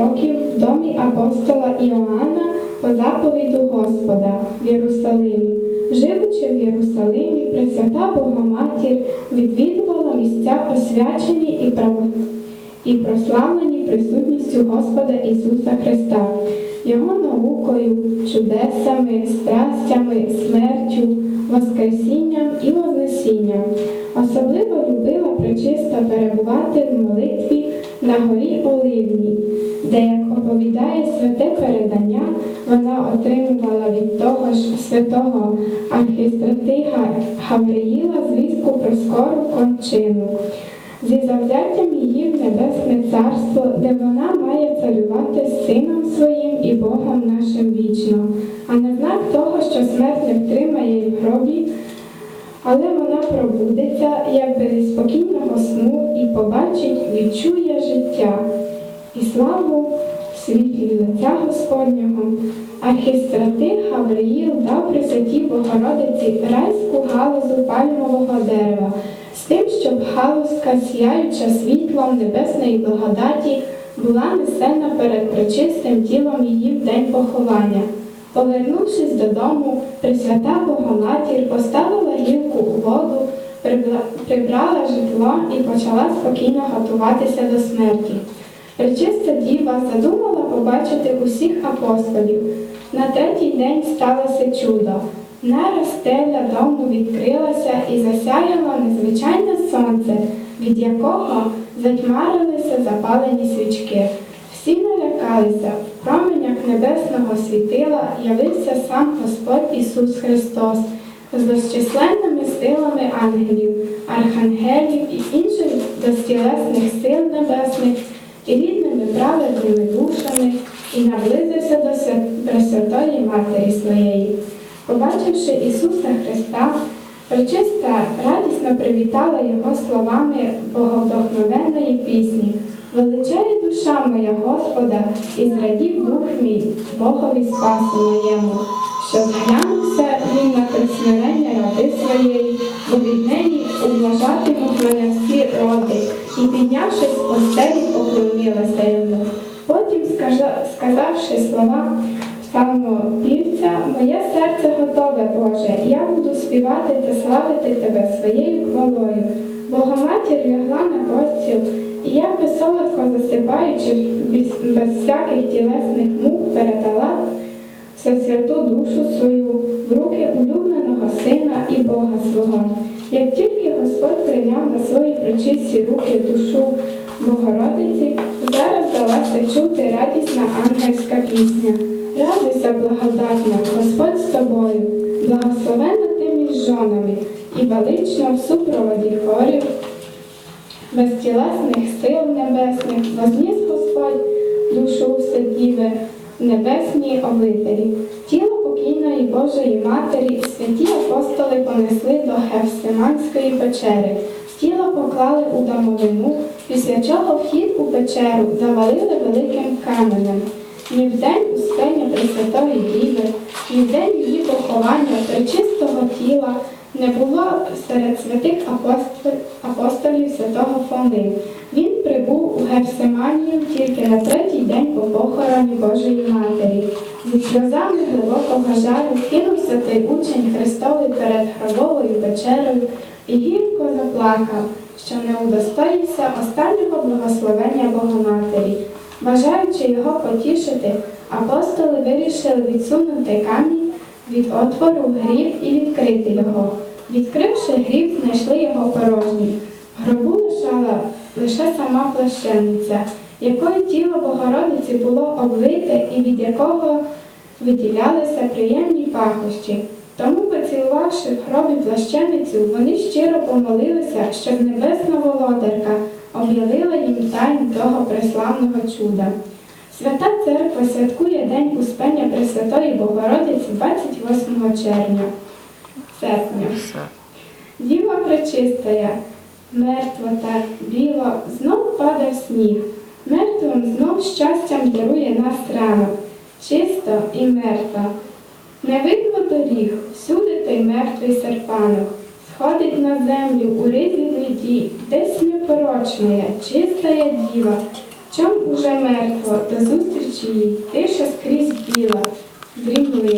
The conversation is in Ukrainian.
років в домі апостола Іоанна по заповіду Господа в Єрусалимі. Живучи в Єрусалимі, Пресвята Богоматір відвідувала місця освячені і право і прославлені присутністю Господа Ісуса Христа, Його наукою, чудесами, страстями, смертю, Воскресінням і Вознесінням. Особливо любила причисто перебувати в молитві на горі Оливній, де, як оповідає святе передання, вона отримувала від того ж святого архістратига Гавриїла звістку про скору кончину зі завзяттям її в небесне царство, де вона має царювати сином своїм і Богом нашим вічно. А на знак того, що смерть не втримає в гробі, але вона пробудеться, якби зі спокійного сну і побачить, відчує життя і славу в світлі лиця Господнього. Архістратиг Гавриїл дав Пресвятій Богородиці райську галузу пальмового дерева, з тим, щоб галузка, сяюча світлом небесної благодаті, була несена перед пречистим тілом її в день поховання. Повернувшись додому, Пресвята Богоматір поставила гілку у воду, прибрала житло і почала спокійно готуватися до смерті. Пречиста діва задумала побачити усіх апостолів. На третій день сталося чудо. Нараз стеля дому відкрилася і засяяло незвичайне сонце, від якого затьмарилися запалені свічки. Всі налякалися, в променях небесного світила явився сам Господь Ісус Христос з безчисленними силами ангелів, архангелів і інших безтілесних сил небесних і рідними праведними душами, і наблизився до Свят- Пресвятої Матері своєї. Побачивши Ісуса Христа, пречиста радісно привітала Його словами богодохновенної пісні. Величає душа моя Господа, і зрадів дух мій Богові спасу моєму, що зглянувся він на присмирення ради своєї, бо від неї уважатимуть мене всі роди, і піднявшись з постелі, поклонилася йому. Потім, сказавши слова півця, моє серце готове, Боже, я буду співати та славити Тебе своєю хвалою. Богоматір лягла на постіл, і я безсолодко засипаючи без, всяких тілесних мук передала святу душу свою в руки улюбленого сина і Бога свого. Як тільки Господь прийняв на свої причисті руки душу Богородиці, зараз далася чути радісна ангельська пісня. Радуйся, благодатна, Господь з тобою, благословена ти між жонами, і велично в супроводі хорів, безтілесних сил небесних, возніс Господь душу вседіве в небесній обителі. Тіло покійної Божої Матері святі апостоли понесли до Гефсиманської печери. Тіло поклали у домовину, після чого вхід у печеру завалили великим каменем. Ні в день успення Пресвятої Діви, ні в день її поховання пречистого тіла не було серед святих апостолів, святого Фоми. Він прибув у Гефсиманію тільки на третій день по похороні Божої Матері. Зі сльозами глибокого жару кинувся той учень Христовий перед гробовою печерою і гірко заплакав, що не удостоївся останнього благословення Богоматері. Бажаючи його потішити, апостоли вирішили відсунути камінь від отвору гріб і відкрити його. Відкривши гріб, знайшли його порожній. Гробу лишала лише сама плащаниця, якою тіло Богородиці було обвите і від якого виділялися приємні пахощі. Тому, поцілувавши в гробі плащаницю, вони щиро помолилися, щоб небесна володарка об'явила їм тайну того преславного чуда. Свята Церква святкує День Успення Пресвятої Богородиці 28 червня. Серпня. Діва пречистая, мертва та біла, знов падав сніг. Мертвим знов щастям дарує нас ранок, чисто і мертва. Не видно доріг, всюди той мертвий серпанок. Сходить на землю у ризі бліді, десь непорочная, чистая діва. Чом уже мертво, до зустрічі. Їй, тиша скрізь біла, дрімлива.